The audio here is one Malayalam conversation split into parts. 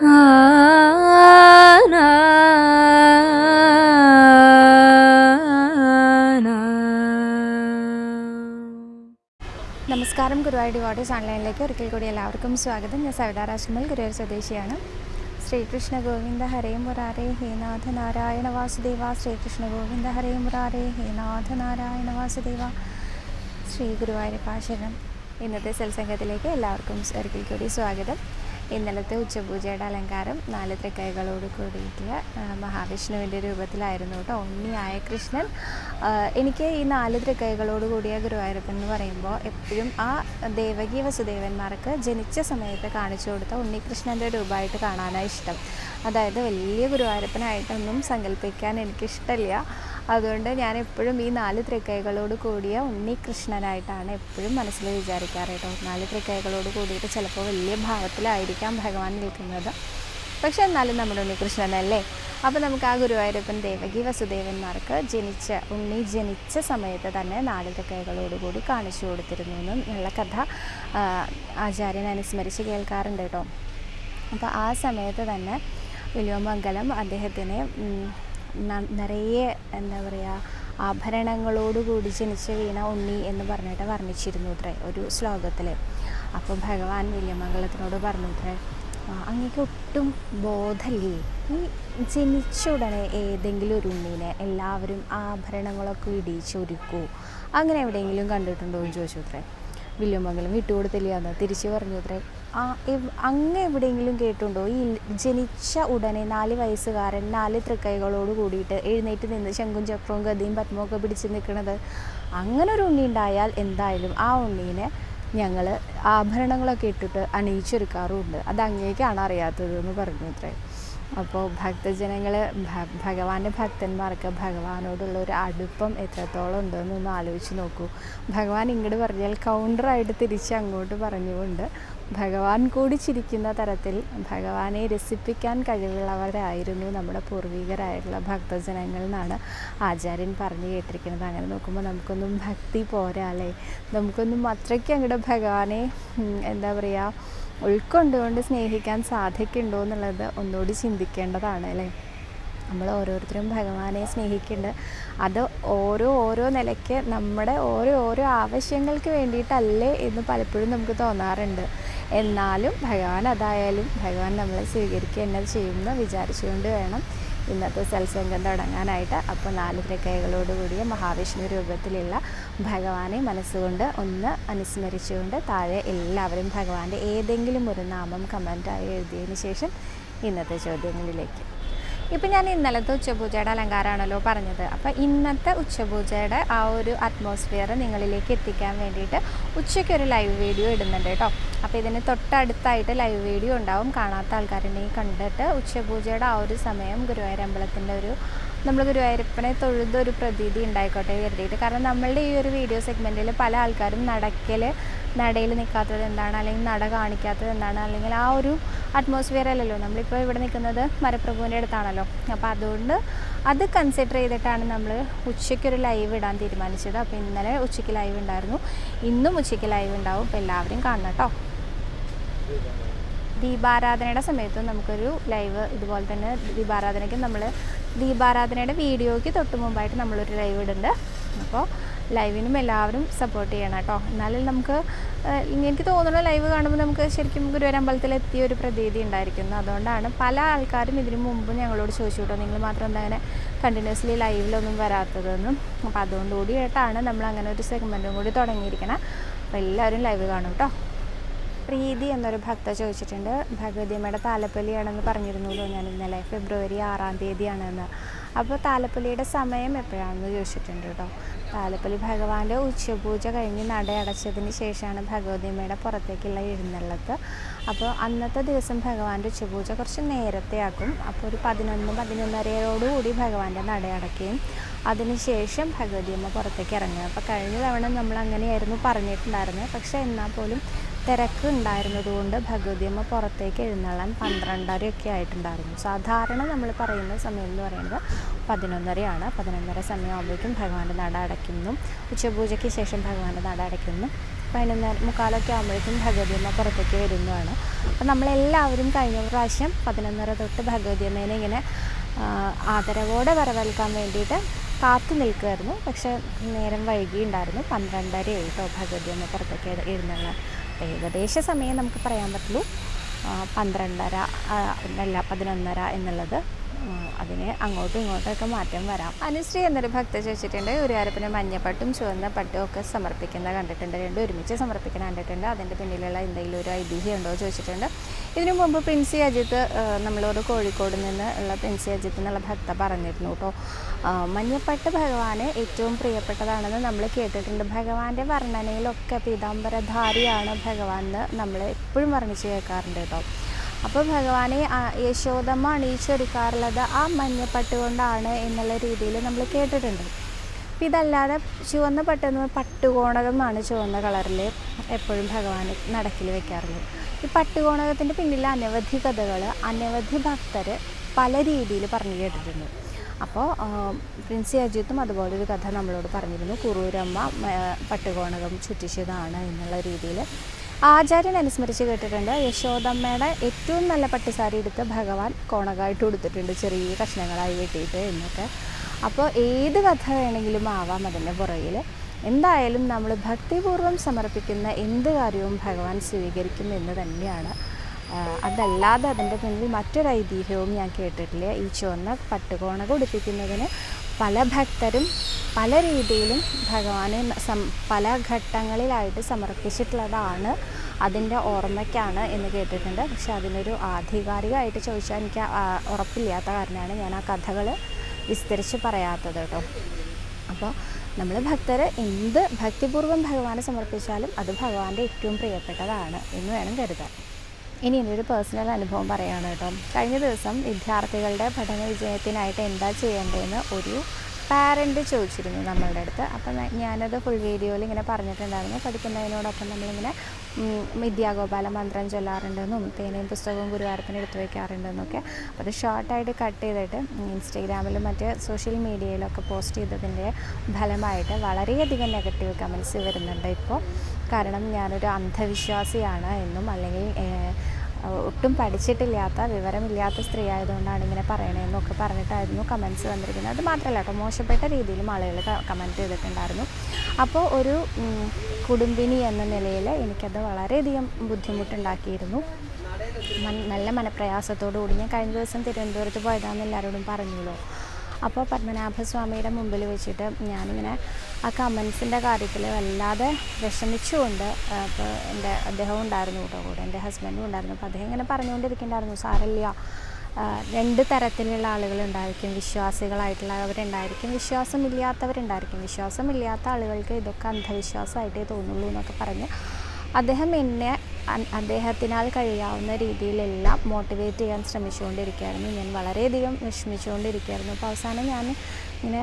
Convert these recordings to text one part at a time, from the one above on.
നമസ്കാരം ഗുരുവായൂർ ഡിവോട്ടീസ് ഓൺലൈനിലേക്ക് ഒരിക്കൽ കൂടി എല്ലാവർക്കും സ്വാഗതം ഞാൻ സവിതാരാശ്രമൽ ഗുരുവായൂർ സ്വദേശിയാണ് ശ്രീകൃഷ്ണ ഗോവിന്ദ ഹരേ മുരാരേ ഹേനാഥ നാരായണ വാസുദേവ ശ്രീകൃഷ്ണ ഗോവിന്ദ ഹരേ മുരാരേ ഹേനാഥ നാരായണ വാസുദേവ ശ്രീ ഗുരുവായൂരപ്പാശരണം ഇന്നത്തെ സത്സംഗത്തിലേക്ക് എല്ലാവർക്കും ഒരിക്കൽ കൂടി സ്വാഗതം ഇന്നലത്തെ ഉച്ചപൂജയുടെ അലങ്കാരം നാല് തൃക്കൈകളോട് കൂടിയിട്ടുള്ള മഹാവിഷ്ണുവിന്റെ രൂപത്തിലായിരുന്നു കേട്ടോ. ഉണ്ണിയായ കൃഷ്ണൻ എനിക്ക് ഈ നാല് തൃക്കൈകളോട് കൂടിയ ഗുരുവായൂരപ്പൻ എന്ന് പറയുമ്പോൾ എപ്പോഴും ആ ദേവകി വസുദേവന്മാർക്ക് ജനിച്ച സമയത്ത് കാണിച്ചു കൊടുത്ത ഉണ്ണികൃഷ്ണന്റെ രൂപമായിട്ട് കാണാനാണ് ഇഷ്ടം. അതായത് വലിയ ഗുരുവായൂരപ്പനായിട്ടൊന്നും സങ്കല്പിക്കാൻ എനിക്കിഷ്ടമില്ല. അതുകൊണ്ട് ഞാൻ എപ്പോഴും ഈ നാല് തൃക്കൈകളോട് കൂടിയ ഉണ്ണികൃഷ്ണനായിട്ടാണ് എപ്പോഴും മനസ്സിൽ വിചാരിക്കാറ് കേട്ടോ. നാല് തൃക്കൈകളോട് കൂടിയിട്ട് ചിലപ്പോൾ വലിയ ഭാവത്തിലായിരിക്കാം ഭഗവാൻ നിൽക്കുന്നത്. പക്ഷെ എന്നാലും നമ്മുടെ ഉണ്ണികൃഷ്ണനല്ലേ അപ്പോൾ നമുക്ക് ആ ഗുരുവായൂരപ്പൻ ദേവകി വസുദേവന്മാർക്ക് ജനിച്ച ഉണ്ണി ജനിച്ച സമയത്ത് തന്നെ നാല് തൃക്കൈകളോടുകൂടി കാണിച്ചു കൊടുത്തിരുന്നു എന്നുള്ള കഥ ആചാര്യൻ അനുസ്മരിച്ച് കേൾക്കാറുണ്ട് കേട്ടോ. അപ്പോൾ ആ സമയത്ത് തന്നെ വില്യോമംഗലം അദ്ദേഹത്തിനെ നിറയെ എന്താ പറയുക ആഭരണങ്ങളോടുകൂടി ജനിച്ച വീണ ഉണ്ണി എന്ന് പറഞ്ഞിട്ട് വർണിച്ചിരുന്നു അത്രേ ഒരു ശ്ലോകത്തിൽ അപ്പോൾ ഭഗവാൻ വില്യമംഗലത്തിനോട് പറഞ്ഞു അത്രേ അങ്ങേക്ക് ഒട്ടും ബോധമില്ലേ ഈ ജനിച്ച ഉടനെ ഏതെങ്കിലും ഒരു ഉണ്ണീനെ എല്ലാവരും ആഭരണങ്ങളൊക്കെ ഇടിച്ചൊരുക്കൂ അങ്ങനെ എവിടെയെങ്കിലും കണ്ടിട്ടുണ്ടോ? എന്ന് ചോദിച്ചു അത്രേ വില്യമംഗലം വിട്ടുകൊടുത്തില്ല. എന്ന് തിരിച്ചു പറഞ്ഞു അത്രേ അങ്ങ് എവിടെയെങ്കിലും കേട്ടുണ്ടോ? ഈ ജനിച്ച ഉടനെ നാല് വയസ്സുകാരൻ നാല് തൃക്കൈകളോട് കൂടിയിട്ട് എഴുന്നേറ്റ് നിന്ന് ശംഖും ചക്രവും ഗതിയും പത്മമൊക്കെ പിടിച്ച് നിൽക്കുന്നത് അങ്ങനെ ഒരു ഉണ്ണി ഉണ്ടായാൽ എന്തായാലും ആ ഉണ്ണീനെ ഞങ്ങൾ ആഭരണങ്ങളൊക്കെ ഇട്ടിട്ട് അണിയിച്ചൊരുക്കാറുമുണ്ട്. അത് അങ്ങേക്കാണ് അറിയാത്തത് എന്ന് പറഞ്ഞു അത്രേ അപ്പോൾ ഭക്തജനങ്ങൾ ഭഗവാന്റെ ഭക്തന്മാർക്ക് ഭഗവാനോടുള്ള ഒരു അടുപ്പം എത്രത്തോളം ഉണ്ടെന്ന് ഒന്ന് ആലോചിച്ച് നോക്കൂ. ഭഗവാൻ ഇങ്ങോട്ട് പറഞ്ഞാൽ കൗണ്ടറായിട്ട് തിരിച്ച് അങ്ങോട്ട് പറഞ്ഞുകൊണ്ട് ഭഗവാൻ കൂടി ചിരിക്കുന്ന തരത്തിൽ ഭഗവാനെ രസിപ്പിക്കാൻ കഴിവുള്ളവരായിരുന്നു നമ്മുടെ പൂർവികരായിട്ടുള്ള ഭക്തജനങ്ങൾ എന്നാണ് ആചാര്യൻ പറഞ്ഞു കേട്ടിരിക്കുന്നത്. അങ്ങനെ നോക്കുമ്പോൾ നമുക്കൊന്നും ഭക്തി പോരാ അല്ലേ? നമുക്കൊന്നും അത്രയ്ക്ക് അങ്ങോട്ട് ഭഗവാനെ എന്താ പറയുക ഉൾക്കൊണ്ടുകൊണ്ട് സ്നേഹിക്കാൻ സാധിക്കുന്നുണ്ടോ എന്നുള്ളത് ഒന്നുകൂടി ചിന്തിക്കേണ്ടതാണ് അല്ലേ? നമ്മൾ ഓരോരുത്തരും ഭഗവാനെ സ്നേഹിക്കുന്നുണ്ട് അത് ഓരോ ഓരോ നിലയ്ക്ക് നമ്മുടെ ഓരോ ഓരോ ആവശ്യങ്ങൾക്ക് വേണ്ടിയിട്ടല്ലേ എന്ന് പലപ്പോഴും നമുക്ക് തോന്നാറുണ്ട്. എന്നാലും ഭഗവാൻ അതായാലും ഭഗവാൻ നമ്മളെ സ്വീകരിക്കുക എന്നത് ചെയ്യുമെന്ന് വിചാരിച്ചുകൊണ്ട് വേണം ഇന്നത്തെ സത്സംഗം തുടങ്ങാനായിട്ട്. അപ്പോൾ നാല് തൃക്കൈകളോട് കൂടിയ മഹാവിഷ്ണു രൂപത്തിലുള്ള ഭഗവാനെ മനസ്സുകൊണ്ട് ഒന്ന് അനുസ്മരിച്ചുകൊണ്ട് താഴെ എല്ലാവരും ഭഗവാന്റെ ഏതെങ്കിലും ഒരു നാമം കമന്റായി എഴുതിയതിന് ശേഷം ഇന്നത്തെ ചോദ്യങ്ങളിലേക്ക്. ഇപ്പം ഞാൻ ഇന്നലത്തെ ഉച്ചപൂജയുടെ അലങ്കാരമാണല്ലോ പറഞ്ഞത്. അപ്പോൾ ഇന്നത്തെ ഉച്ചപൂജയുടെ ആ ഒരു അറ്റ്മോസ്ഫിയർ നിങ്ങളിലേക്ക് എത്തിക്കാൻ വേണ്ടിയിട്ട് ഉച്ചയ്ക്ക് ഒരു ലൈവ് വീഡിയോ ഇടുന്നുണ്ട് കേട്ടോ. അപ്പോൾ ഇതിന് തൊട്ടടുത്തായിട്ട് ലൈവ് വീഡിയോ ഉണ്ടാവും. കാണാത്ത ആൾക്കാരുണ്ടെങ്കിൽ കണ്ടിട്ട് ഉച്ചപൂജയുടെ ആ ഒരു സമയം ഗുരുവായൂർ അമ്പലത്തിന്റെ ഒരു നമ്മൾ ഗുരുവായൂരപ്പനെ തൊഴുതൊരു പ്രതീതി ഉണ്ടായിക്കോട്ടെ കരുതിയിട്ട്. കാരണം നമ്മളുടെ ഈ ഒരു വീഡിയോ സെഗ്മെന്റിൽ പല ആൾക്കാരും നടക്കൽ നടയിൽ നിൽക്കാത്തത് എന്താണ്? അല്ലെങ്കിൽ നട കാണിക്കാത്തത് എന്താണ്? അല്ലെങ്കിൽ ആ ഒരു അറ്റ്മോസ്ഫിയർ അല്ലല്ലോ. നമ്മളിപ്പോൾ ഇവിടെ നിൽക്കുന്നത് മരപ്രഭുവിന്റെ അടുത്താണല്ലോ. അപ്പോൾ അതുകൊണ്ട് അത് കൺസിഡർ ചെയ്തിട്ടാണ് നമ്മൾ ഉച്ചയ്ക്കൊരു ലൈവ് ഇടാൻ തീരുമാനിച്ചത്. അപ്പോൾ ഇന്നലെ ഉച്ചയ്ക്ക് ലൈവ് ഉണ്ടായിരുന്നു. ഇന്നും ഉച്ചയ്ക്ക് ലൈവ് ഉണ്ടാവും. അപ്പോൾ എല്ലാവരും കാണണം കേട്ടോ. ദീപാരാധനയുടെ സമയത്തും നമുക്കൊരു ലൈവ് ഇതുപോലെ തന്നെ ദീപാരാധനയ്ക്ക് നമ്മൾ ദീപാരാധനയുടെ വീഡിയോയ്ക്ക് തൊട്ട് മുമ്പായിട്ട് നമ്മളൊരു ലൈവ് ഇടുന്നുണ്ട്. അപ്പോൾ ലൈവിനും എല്ലാവരും സപ്പോർട്ട് ചെയ്യണം കേട്ടോ. എന്നാലും നമുക്ക് എനിക്ക് തോന്നുന്നു ലൈവ് കാണുമ്പോൾ നമുക്ക് ശരിക്കും ഗുരുവായൂർ അമ്പലത്തിൽ എത്തിയ ഒരു പ്രതീതി ഉണ്ടായിരിക്കുന്നു. അതുകൊണ്ടാണ് പല ആൾക്കാരും ഇതിനു മുമ്പ് ഞങ്ങളോട് ചോദിച്ചു കേട്ടോ നിങ്ങൾ മാത്രം എന്താ അങ്ങനെ കണ്ടിന്യൂസ്ലി ലൈവിലൊന്നും വരാത്തതെന്നും? അപ്പോൾ അതുകൊണ്ട് ആയിട്ടാണ് നമ്മൾ അങ്ങനെ ഒരു സെഗ്മെന്റും കൂടി തുടങ്ങിയിരിക്കണം. അപ്പോൾ എല്ലാവരും ലൈവ് കാണും കേട്ടോ. പ്രീതി എന്നൊരു ഭക്ത ചോദിച്ചിട്ടുണ്ട്. ഭഗവതിയമ്മയുടെ താലപ്പൊലിയാണെന്ന് പറഞ്ഞിരുന്നല്ലോ ഞാൻ ഇന്നലെ. ഫെബ്രുവരി ആറാം തീയതിയാണെന്ന്. അപ്പോൾ താലപ്പൊലിയുടെ സമയം എപ്പോഴാണെന്ന് ചോദിച്ചിട്ടുണ്ട് കേട്ടോ. താലപ്പൊലി ഭഗവാന്റെ ഉച്ചപൂജ കഴിഞ്ഞ് നട അടച്ചതിന് ശേഷമാണ് ഭഗവതിയമ്മയുടെ പുറത്തേക്കുള്ള എഴുന്നള്ളത്ത്. അപ്പോൾ അന്നത്തെ ദിവസം ഭഗവാന്റെ ഉച്ചപൂജ കുറച്ച് നേരത്തെ ആക്കും അപ്പോൾ ഒരു പതിനൊന്ന് പതിനൊന്നരയോടുകൂടി ഭഗവാന്റെ നട അടയ്ക്കുകയും അതിനുശേഷം ഭഗവതിയമ്മ പുറത്തേക്ക് ഇറങ്ങുക അപ്പോൾ കഴിഞ്ഞ തവണ നമ്മൾ അങ്ങനെയായിരുന്നു പറഞ്ഞിട്ടുണ്ടായിരുന്നത് പക്ഷേ എന്നാൽ പോലും തിരക്ക് ഉണ്ടായിരുന്നതുകൊണ്ട് ഭഗവതിയമ്മ പുറത്തേക്ക് എഴുന്നള്ളാൻ പന്ത്രണ്ടരയൊക്കെ ആയിട്ടുണ്ടായിരുന്നു. സാധാരണ നമ്മൾ പറയുന്ന സമയം എന്ന് പറയുന്നത് പതിനൊന്നരയാണ്. പതിനൊന്നര സമയമാകുമ്പോഴേക്കും ഭഗവാന്റെ നട അടയ്ക്കുന്നു. ഉച്ചപൂജയ്ക്ക് ശേഷം ഭഗവാന്റെ നട അടയ്ക്കുന്നു. പതിനൊന്നര മുക്കാലൊക്കെ ആകുമ്പോഴേക്കും ഭഗവതിയമ്മ പുറത്തേക്ക് വരുന്നതാണ്. അപ്പം നമ്മളെല്ലാവരും കഴിഞ്ഞ പ്രാവശ്യം പതിനൊന്നര തൊട്ട് ഭഗവതിയമ്മേനെ ഇങ്ങനെ ആദരവോടെ വരവേൽക്കാൻ വേണ്ടിയിട്ട് കാത്തു നിൽക്കുമായിരുന്നു പക്ഷേ നേരം വൈകിയുണ്ടായിരുന്നു. പന്ത്രണ്ടര കേട്ടോ ഭഗവതിയമ്മ പുറത്തേക്ക് എഴു- എഴുന്നള്ളാൻ. ഏകദേശ സമയം നമുക്ക് പറയാൻ പറ്റുള്ളൂ. പന്ത്രണ്ടര അല്ല പതിനൊന്നര എന്നുള്ളത്. അതിനെ അങ്ങോട്ടും ഇങ്ങോട്ടൊക്കെ മാറ്റം വരാം. അനുശ്രീ എന്നൊരു ഭക്ത ചോദിച്ചിട്ടുണ്ട്. ഒരു അരപ്പിന് മഞ്ഞപ്പട്ടും ചുവന്ന പട്ടും ഒക്കെ സമർപ്പിക്കുന്നത് കണ്ടിട്ടുണ്ട്. രണ്ടും ഒരുമിച്ച് സമർപ്പിക്കുന്നത് കണ്ടിട്ടുണ്ട്. അതിന്റെ പിന്നിലുള്ള എന്തെങ്കിലും ഒരു ഐതിഹ്യം ഉണ്ടോ ചോദിച്ചിട്ടുണ്ട്. ഇതിനു മുമ്പ് പ്രിൻസി അജിത്ത് നമ്മളോട് കോഴിക്കോട് നിന്ന് ഉള്ള പ്രിൻസി അജിത്ത് എന്നുള്ള ഭക്ത പറഞ്ഞിരുന്നു കേട്ടോ മഞ്ഞപ്പട്ട് ഭഗവാന് ഏറ്റവും പ്രിയപ്പെട്ടതാണെന്ന് നമ്മൾ കേട്ടിട്ടുണ്ട്. ഭഗവാന്റെ വർണനയിലൊക്കെ പീതാംബരധാരിയാണ് ഭഗവാൻ എന്ന് നമ്മൾ എപ്പോഴും വർണിച്ച് കേൾക്കാറുണ്ട് കേട്ടോ അപ്പോൾ ഭഗവാനെ യശോദമ്മ അണിയിച്ചൊരുക്കാറുള്ളത് ആ മഞ്ഞപ്പട്ട് കൊണ്ടാണ് എന്നുള്ള രീതിയിൽ നമ്മൾ കേട്ടിട്ടുണ്ട്. ഇതല്ലാതെ ചുവന്ന പട്ടെന്ന് പട്ടുകോണകമാണ് ചുവന്ന കളറിൽ എപ്പോഴും ഭഗവാൻ നടക്കിൽ വെക്കാറുള്ളത്. ഈ പട്ടുകോണകത്തിന്റെ പിന്നിൽ അനവധി കഥകൾ അനവധി ഭക്തർ പല രീതിയിൽ പറഞ്ഞു കേട്ടിട്ടുണ്ട്. അപ്പോൾ പ്രിൻസി അജിത്തും അതുപോലെ ഒരു കഥ നമ്മളോട് പറഞ്ഞിരുന്നു. കുറൂരമ്മ പട്ടുകോണകം ചുറ്റിച്ചതാണ് എന്നുള്ള രീതിയിൽ ആചാര്യൻ അനുസ്മരിച്ച് കേട്ടിട്ടുണ്ട്. യശോദമ്മയുടെ ഏറ്റവും നല്ല പട്ടുസാരി എടുത്ത് ഭഗവാൻ കോണകമായിട്ട് കൊടുത്തിട്ടുണ്ട് ചെറിയ കഷ്ണങ്ങളായി വെട്ടിയിട്ട് എന്നൊക്കെ. അപ്പോൾ ഏത് കഥ വേണമെങ്കിലും ആവാം അതിന്റെ പുറകിൽ എന്തായാലും നമ്മൾ ഭക്തിപൂർവം സമർപ്പിക്കുന്ന എന്ത് കാര്യവും ഭഗവാൻ സ്വീകരിക്കും എന്ന് തന്നെയാണ്. അതല്ലാതെ അതിന്റെ പിന്നിൽ മറ്റൊരു ഐതിഹ്യവും ഞാൻ കേട്ടിട്ടില്ല. ഈ ചുവന്ന പട്ടുകോണ കൊടുപ്പിക്കുന്നതിന് പല ഭക്തരും പല രീതിയിലും ഭഗവാനെ സം പല ഘട്ടങ്ങളിലായിട്ട് സമർപ്പിച്ചിട്ടുള്ളതാണ് അതിന്റെ ഓർമ്മയ്ക്കാണ് എന്ന് കേട്ടിട്ടുണ്ട്. പക്ഷെ അതിനൊരു ആധികാരികമായിട്ട് ചോദിച്ചാൽ എനിക്ക് ഉറപ്പില്ലാത്ത കാരണമാണ് ഞാൻ ആ കഥകൾ വിസ്തരിച്ച് പറയാത്തത് കേട്ടോ. അപ്പോൾ നമ്മൾ ഭക്തർ എന്ത് ഭക്തിപൂർവം ഭഗവാനെ സമർപ്പിച്ചാലും അത് ഭഗവാന്റെ ഏറ്റവും പ്രിയപ്പെട്ടതാണ് എന്ന് വേണം കരുതാൻ. ഇനി എന്റെ ഒരു പേഴ്സണൽ അനുഭവം പറയുകയാണ് കേട്ടോ. കഴിഞ്ഞ ദിവസം വിദ്യാർത്ഥികളുടെ പഠന വിജയത്തിനായിട്ട് എന്താ ചെയ്യേണ്ടതെന്ന് ഒരു പാരന്റ് ചോദിച്ചിരുന്നു നമ്മളുടെ അടുത്ത്. അപ്പം ഞാനത് ഫുൾ വീഡിയോയിൽ ഇങ്ങനെ പറഞ്ഞിട്ടുണ്ടായിരുന്നു. പഠിക്കുന്നതിനോടൊപ്പം നമ്മളിങ്ങനെ ഉം, വിദ്യാഗോപാല മന്ത്രം ചൊല്ലാറുണ്ടെന്നും തേനയും പുസ്തകവും ഗുരുവാരത്തിന് എടുത്തു വയ്ക്കാറുണ്ടെന്നൊക്കെ അപ്പോൾ അത് ഷോർട്ടായിട്ട് കട്ട് ചെയ്തിട്ട് ഇൻസ്റ്റഗ്രാമിലും മറ്റ് സോഷ്യൽ മീഡിയയിലൊക്കെ പോസ്റ്റ് ചെയ്തതിന്റെ ഫലമായിട്ട് വളരെയധികം നെഗറ്റീവ് കമൻസ് വരുന്നുണ്ട് ഇപ്പോൾ കാരണം ഞാനൊരു അന്ധവിശ്വാസിയാണ് എന്നും അല്ലെങ്കിൽ ഒട്ടും പഠിച്ചിട്ടില്ലാത്ത വിവരമില്ലാത്ത സ്ത്രീ ആയതുകൊണ്ടാണ് ഇങ്ങനെ പറയണതെന്നൊക്കെ പറഞ്ഞിട്ടായിരുന്നു കമൻസ് വന്നിരിക്കുന്നത്. അത് മാത്രമല്ല കേട്ടോ മോശപ്പെട്ട രീതിയിലും ആളുകൾ കമന്റ് ചെയ്തിട്ടുണ്ടായിരുന്നു. അപ്പോൾ ഒരു കുടുംബിനി എന്ന നിലയിൽ എനിക്കത് വളരെയധികം ബുദ്ധിമുട്ടുണ്ടാക്കിയിരുന്നു. നല്ല മനപ്രയാസത്തോടു കൂടി ഞാൻ കഴിഞ്ഞ ദിവസം തിരുവനന്തപുരത്ത് പോയതാണെന്ന് എല്ലാവരോടും പറഞ്ഞല്ലോ. അപ്പോൾ പത്മനാഭസ്വാമിയുടെ മുമ്പിൽ വെച്ചിട്ട് ഞാനിങ്ങനെ ആ കമൻസിന്റെ കാര്യത്തിൽ വല്ലാതെ വിഷമിച്ചുകൊണ്ട് അപ്പോൾ എന്റെ അദ്ദേഹവും ഉണ്ടായിരുന്നു കേട്ടോ കൂടെ എന്റെ ഹസ്ബൻഡും ഉണ്ടായിരുന്നു. അപ്പോൾ അദ്ദേഹം ഇങ്ങനെ പറഞ്ഞുകൊണ്ടിരിക്കുന്നുണ്ടായിരുന്നു സാരല്ല രണ്ട് തരത്തിലുള്ള ആളുകളുണ്ടായിരിക്കും വിശ്വാസികളായിട്ടുള്ളവരുണ്ടായിരിക്കും വിശ്വാസമില്ലാത്തവരുണ്ടായിരിക്കും. വിശ്വാസമില്ലാത്ത ആളുകൾക്ക് ഇതൊക്കെ അന്ധവിശ്വാസമായിട്ടേ തോന്നുള്ളൂ എന്നൊക്കെ പറഞ്ഞ് അദ്ദേഹം എന്നെ അദ്ദേഹത്തിനാൽ കഴിയാവുന്ന രീതിയിലെല്ലാം മോട്ടിവേറ്റ് ചെയ്യാൻ ശ്രമിച്ചുകൊണ്ടിരിക്കുകയായിരുന്നു. ഞാൻ വളരെയധികം വിഷമിച്ചുകൊണ്ടിരിക്കുകയായിരുന്നു. അപ്പോൾ അവസാനം ഞാൻ ഇങ്ങനെ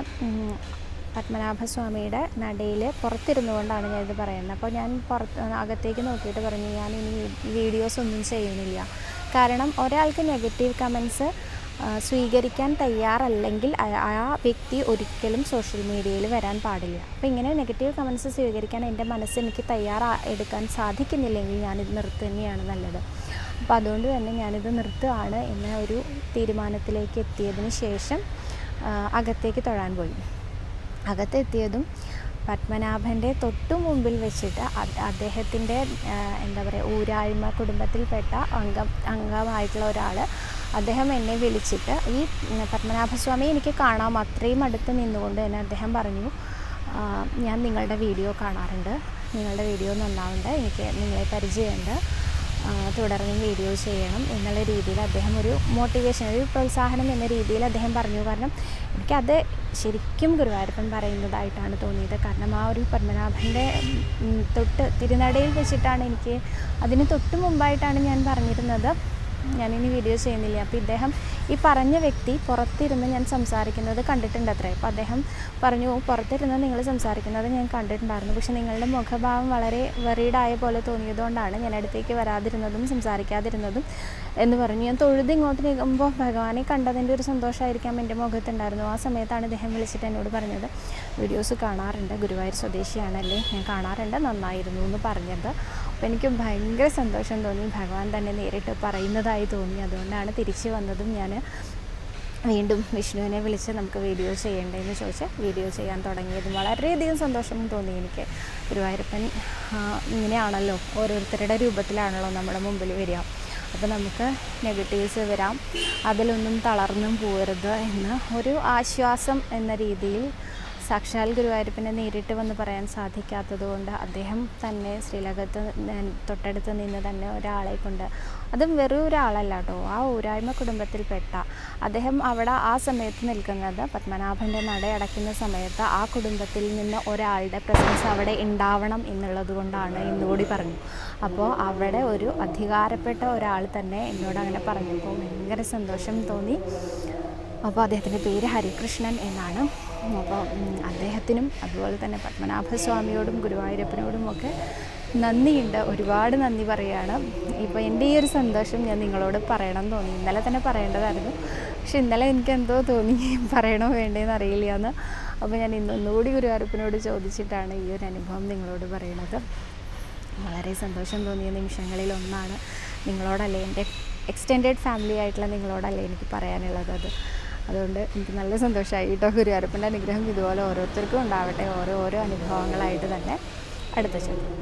പത്മനാഭസ്വാമിയുടെ നടയിൽ പുറത്തിരുന്നു കൊണ്ടാണ് ഞാനിത് പറയുന്നത്. അപ്പോൾ ഞാൻ പുറത്ത് അകത്തേക്ക് നോക്കിയിട്ട് പറഞ്ഞു ഞാൻ ഇനി വീഡിയോസ് ഒന്നും ചെയ്യുന്നില്ല. കാരണം ഒരാൾക്ക് നെഗറ്റീവ് കമൻസ് സ്വീകരിക്കാൻ തയ്യാറല്ലെങ്കിൽ ആ- വ്യക്തി ഒരിക്കലും സോഷ്യൽ മീഡിയയിൽ വരാൻ പാടില്ല. അപ്പോൾ ഇങ്ങനെ നെഗറ്റീവ് കമൻസ് സ്വീകരിക്കാൻ എന്റെ മനസ്സ് എനിക്ക് തയ്യാറാ എടുക്കാൻ സാധിക്കുന്നില്ലെങ്കിൽ ഞാനിത് നിർത്തു തന്നെയാണ് നല്ലത്. അപ്പോൾ അതുകൊണ്ട് തന്നെ ഞാനിത് നിർത്തുകയാണ് എന്ന ഒരു തീരുമാനത്തിലേക്ക് എത്തിയതിന് ശേഷം അകത്തേക്ക് തൊഴാൻ പോയി. അകത്തെത്തിയതും പത്മനാഭന്റെ തൊട്ടു മുമ്പിൽ വെച്ചിട്ട് അദ്ദേഹത്തിന്റെ എന്താ പറയുക ഊരായ്മ കുടുംബത്തിൽപ്പെട്ട അംഗം അംഗമായിട്ടുള്ള ഒരാൾ അദ്ദേഹം എന്നെ വിളിച്ചിട്ട് ഈ പത്മനാഭസ്വാമി എനിക്ക് കാണാം അത്രയും അടുത്ത് നിന്നുകൊണ്ട് തന്നെ അദ്ദേഹം പറഞ്ഞു ഞാൻ നിങ്ങളുടെ വീഡിയോ കാണാറുണ്ട് നിങ്ങളുടെ വീഡിയോ നന്നാവുണ്ട് എനിക്ക് നിങ്ങളെ പരിചയമുണ്ട് തുടർന്നും വീഡിയോ ചെയ്യണം എന്നുള്ള രീതിയിൽ അദ്ദേഹം ഒരു മോട്ടിവേഷൻ ഒരു പ്രോത്സാഹനം എന്ന രീതിയിൽ അദ്ദേഹം പറഞ്ഞു. കാരണം എനിക്കത് ശരിക്കും ഗുരുവായൂരപ്പൻ പറയുന്നതായിട്ടാണ് തോന്നിയത്. കാരണം ആ ഒരു പത്മനാഭന്റെ തൊട്ട് തിരുനടയിൽ വെച്ചിട്ടാണ് എനിക്ക് അതിന് തൊട്ട് മുമ്പായിട്ടാണ് ഞാൻ പറഞ്ഞിരുന്നത്. ഞാനിനി വീഡിയോ ചെയ്യുന്നില്ല. അപ്പോൾ ഇദ്ദേഹം ഈ പറഞ്ഞ വ്യക്തി പുറത്തിരുന്ന് ഞാൻ സംസാരിക്കുന്നത് കണ്ടിട്ടുണ്ട് അത്രേ അപ്പോൾ അദ്ദേഹം പറഞ്ഞു പുറത്തിരുന്ന് നിങ്ങൾ സംസാരിക്കുന്നത് ഞാൻ കണ്ടിട്ടുണ്ടായിരുന്നു. പക്ഷേ നിങ്ങളുടെ മുഖഭാവം വളരെ വെറീഡായ പോലെ തോന്നിയതുകൊണ്ടാണ് ഞാൻ അടുത്തേക്ക് വരാതിരുന്നതും സംസാരിക്കാതിരുന്നതും എന്ന് പറഞ്ഞു. ഞാൻ തൊഴുത് ഇങ്ങോട്ട് നീങ്ങുമ്പോൾ ഭഗവാനെ കണ്ടതിന്റെ ഒരു സന്തോഷമായിരിക്കാം എന്റെ മുഖത്തുണ്ടായിരുന്നു. ആ സമയത്താണ് അദ്ദേഹം വിളിച്ചിട്ട് എന്നോട് പറഞ്ഞത്. വീഡിയോസ് കാണാറുണ്ട്. ഗുരുവായൂർ സ്വദേശിയാണല്ലേ? ഞാൻ കാണാറുണ്ട്. നന്നായിരുന്നു എന്ന് പറഞ്ഞത്. അപ്പോൾ എനിക്ക് ഭയങ്കര സന്തോഷം തോന്നി. ഭഗവാൻ തന്നെ നേരിട്ട് പറയുന്നതായി തോന്നി. അതുകൊണ്ടാണ് തിരിച്ചു വന്നതും ഞാൻ വീണ്ടും വിഷ്ണുവിനെ വിളിച്ച് നമുക്ക് വീഡിയോ ചെയ്യേണ്ടതെന്ന് ചോദിച്ച് വീഡിയോ ചെയ്യാൻ തുടങ്ങിയതും വളരെയധികം സന്തോഷം തോന്നി എനിക്ക്. ഗുരുവായൂരപ്പൻ ഇങ്ങനെയാണല്ലോ ഓരോരുത്തരുടെ രൂപത്തിലാണല്ലോ നമ്മുടെ മുമ്പിൽ വരിക. അപ്പോൾ നമുക്ക് നെഗറ്റീവ്സ് വരാം. അതിലൊന്നും തളർന്നും പോകരുത് എന്ന് ഒരു ആശ്വാസം എന്ന രീതിയിൽ സാക്ഷാൽ ഗുരുവായൂരപ്പനെ നേരിട്ട് വന്ന് പറയാൻ സാധിക്കാത്തതുകൊണ്ട് അദ്ദേഹം തന്നെ ശ്രീലകത്ത് തൊട്ടടുത്ത് നിന്ന് തന്നെ ഒരാളെ കൊണ്ട് അതും വെറും ഒരാളല്ല കേട്ടോ ആ ഊരായ്മ കുടുംബത്തിൽപ്പെട്ട. അദ്ദേഹം അവിടെ ആ സമയത്ത് നിൽക്കുന്നത് പത്മനാഭന്റെ നട അടയ്ക്കുന്ന സമയത്ത് ആ കുടുംബത്തിൽ നിന്ന് ഒരാളുടെ പ്രസൻസ് അവിടെ ഉണ്ടാവണം എന്നുള്ളത് കൊണ്ടാണ് എന്നുകൂടി പറഞ്ഞു. അപ്പോൾ അവിടെ ഒരു അധികാരപ്പെട്ട ഒരാൾ തന്നെ എന്നോട് അങ്ങനെ പറഞ്ഞപ്പോൾ ഭയങ്കര സന്തോഷം തോന്നി. അപ്പോൾ അദ്ദേഹത്തിന്റെ പേര് ഹരികൃഷ്ണൻ എന്നാണ്. അപ്പോൾ അദ്ദേഹത്തിനും അതുപോലെ തന്നെ പത്മനാഭസ്വാമിയോടും ഗുരുവായൂരപ്പനോടും ഒക്കെ നന്ദിയുണ്ട്. ഒരുപാട് നന്ദി പറയുകയാണ് ഇപ്പോൾ എന്റെ ഈ ഒരു സന്തോഷം ഞാൻ നിങ്ങളോട് പറയണം എന്ന് തോന്നി. ഇന്നലെ തന്നെ പറയേണ്ടതായിരുന്നു. പക്ഷെ ഇന്നലെ എനിക്ക് എന്തോ തോന്നി. പറയണോ വേണ്ടേന്ന് അറിയില്ല എന്ന് അപ്പോൾ ഞാൻ ഇന്നൊന്നുകൂടി ഗുരുവായൂരപ്പനോട് ചോദിച്ചിട്ടാണ് ഈ ഒരു അനുഭവം നിങ്ങളോട് പറയണത്. വളരെ സന്തോഷം തോന്നിയ നിമിഷങ്ങളിൽ ഒന്നാണ് നിങ്ങളോടല്ലേ എന്റെ എക്സ്റ്റെൻഡഡ് ഫാമിലി ആയിട്ടുള്ള നിങ്ങളോടല്ലേ എനിക്ക് പറയാനുള്ളത് അത്. അതുകൊണ്ട് എനിക്ക് നല്ല സന്തോഷമായി കേട്ടോ ഗുരുവായൂരപ്പന്റെ അനുഗ്രഹം ഇതുപോലെ ഓരോരുത്തർക്കും ഉണ്ടാവട്ടെ ഓരോ ഓരോ അനുഭവങ്ങളായിട്ട് തന്നെ അടുത്ത ചോദ്യം.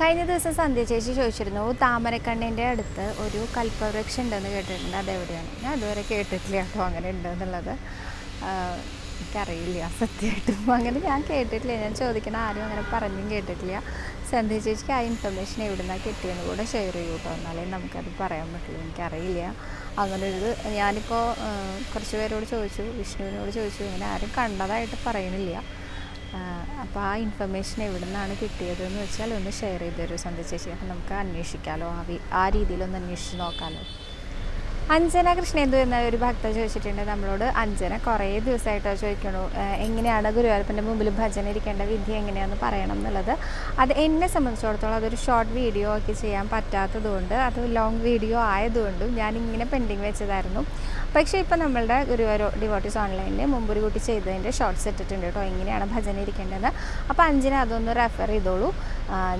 കഴിഞ്ഞ ദിവസം സന്ധ്യ ചേച്ചി ചോദിച്ചിരുന്നു താമരക്കണ്ണിന്റെ അടുത്ത് ഒരു കൽപ്പവൃക്ഷം ഉണ്ടെന്ന് കേട്ടിട്ടുണ്ട് അതെവിടെയാണ്? ഞാൻ അതുവരെ കേട്ടിട്ടില്ല കേട്ടോ അങ്ങനെ ഉണ്ടെന്നുള്ളത് എനിക്കറിയില്ല സത്യമായിട്ടും. അങ്ങനെ ഞാൻ കേട്ടിട്ടില്ല. ഞാൻ ചോദിക്കണ ആരും അങ്ങനെ പറഞ്ഞും കേട്ടിട്ടില്ല. സന്ധ്യ ചേച്ചിക്ക് ആ ഇൻഫർമേഷൻ എവിടെ നിന്നാണ് കിട്ടിയെന്ന് കൂടെ ഷെയർ ചെയ്യൂ കേട്ടോ എന്നാലേ നമുക്കത് പറയാൻ പറ്റുള്ളൂ. എനിക്കറിയില്ല. അങ്ങനെ ഒരു ഞാനിപ്പോൾ കുറച്ച് പേരോട് ചോദിച്ചു വിഷ്ണുവിനോട് ചോദിച്ചു. ഇങ്ങനെ ആരും കണ്ടതായിട്ട് പറയുന്നില്ല. അപ്പോൾ ആ ഇൻഫർമേഷൻ എവിടെ നിന്നാണ് കിട്ടിയതെന്ന് വെച്ചാൽ ഒന്ന് ഷെയർ ചെയ്തു തരൂ സന്ധ്യ ചേച്ചി. അപ്പം നമുക്ക് അന്വേഷിക്കാമല്ലോ ആ രീതിയിലൊന്ന് അന്വേഷിച്ച് നോക്കാമല്ലോ അഞ്ജന കൃഷ്ണേന്ദു എന്ന ഒരു ഭക്ത ചോദിച്ചിട്ടുണ്ട് നമ്മളോട്. അഞ്ജന കുറേ ദിവസമായിട്ട് ചോദിക്കണു. എങ്ങനെയാണ് ഗുരുവായൂരപ്പന്റെ മുമ്പിൽ ഭജന ഇരിക്കേണ്ട വിധി എങ്ങനെയാണെന്ന് പറയണം എന്നുള്ളത്. അത് എന്നെ സംബന്ധിച്ചിടത്തോളം അതൊരു ഷോർട്ട് വീഡിയോ ഒക്കെ ചെയ്യാൻ പറ്റാത്തതുകൊണ്ട് അത് ലോങ് വീഡിയോ ആയതുകൊണ്ടും ഇങ്ങനെ പെൻഡിങ് വെച്ചതായിരുന്നു. പക്ഷേ ഇപ്പോൾ നമ്മളുടെ ഗുരുവായൂർ ഡിവോട്ടീസ് ഓൺലൈനിൽ മുമ്പൊരു കുട്ടി ചെയ്തതിന്റെ ഷോർട്ട്സ് ഇട്ടിട്ടുണ്ട് കേട്ടോ. എങ്ങനെയാണ് ഭജന ഇരിക്കേണ്ടതെന്ന്. അപ്പോൾ അഞ്ജന അതൊന്ന് റെഫർ ചെയ്തോളൂ.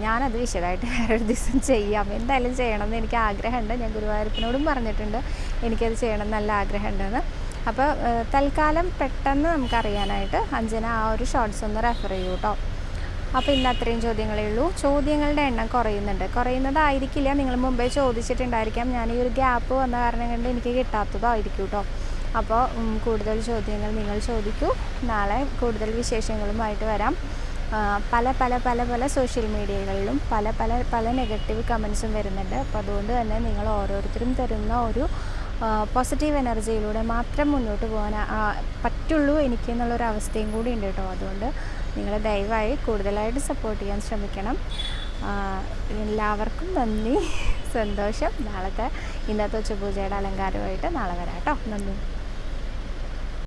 ഞാനത് വിശദമായിട്ട് വേറൊരു ദിവസം ചെയ്യാം. എന്തായാലും ചെയ്യണമെന്ന് എനിക്ക് ആഗ്രഹമുണ്ട്. ഞാൻ ഗുരുവായൂരപ്പനോടും പറഞ്ഞിട്ടുണ്ട് എനിക്കത് ചെയ്യണം നല്ല ആഗ്രഹമുണ്ടെന്ന്. അപ്പോൾ തൽക്കാലം പെട്ടെന്ന് നമുക്കറിയാനായിട്ട് അഞ്ജന ആ ഒരു ഷോർട്സ് ഒന്ന് റെഫർ ചെയ്യൂ കേട്ടോ അപ്പോൾ ഇന്ന് അത്രയും ചോദ്യങ്ങളേ ഉള്ളൂ. ചോദ്യങ്ങളുടെ എണ്ണം കുറയുന്നുണ്ട്. കുറയുന്നതായിരിക്കില്ല. നിങ്ങൾ മുമ്പേ ചോദിച്ചിട്ടുണ്ടായിരിക്കാം. ഞാൻ ഈ ഒരു ഗ്യാപ്പ് വന്ന കാരണം കൊണ്ട് എനിക്ക് കിട്ടാത്തതായിരിക്കും കേട്ടോ അപ്പോൾ കൂടുതൽ ചോദ്യങ്ങൾ നിങ്ങൾ ചോദിക്കൂ. നാളെ കൂടുതൽ വിശേഷങ്ങളുമായിട്ട് വരാം. പല പല പല പല സോഷ്യൽ മീഡിയകളിലും പല പല പല നെഗറ്റീവ് കമൻസും വരുന്നുണ്ട്. അപ്പോൾ അതുകൊണ്ട് തന്നെ നിങ്ങൾ ഓരോരുത്തരും തരുന്ന ഒരു പോസിറ്റീവ് എനർജിയിലൂടെ മാത്രം മുന്നോട്ട് പോകാൻ പറ്റുള്ളൂ എനിക്ക് എന്നുള്ളൊരു അവസ്ഥയും കൂടി ഉണ്ട് കേട്ടോ. അതുകൊണ്ട് നിങ്ങൾ ദയവായി കൂടുതലായിട്ട് സപ്പോർട്ട് ചെയ്യാൻ ശ്രമിക്കണം. എല്ലാവർക്കും നന്ദി സന്തോഷം. നാളത്തെ ഇന്നത്തെ ഉച്ചപൂജയുടെ അലങ്കാരമായിട്ട് നാളെ വരാം കേട്ടോ. നന്ദി.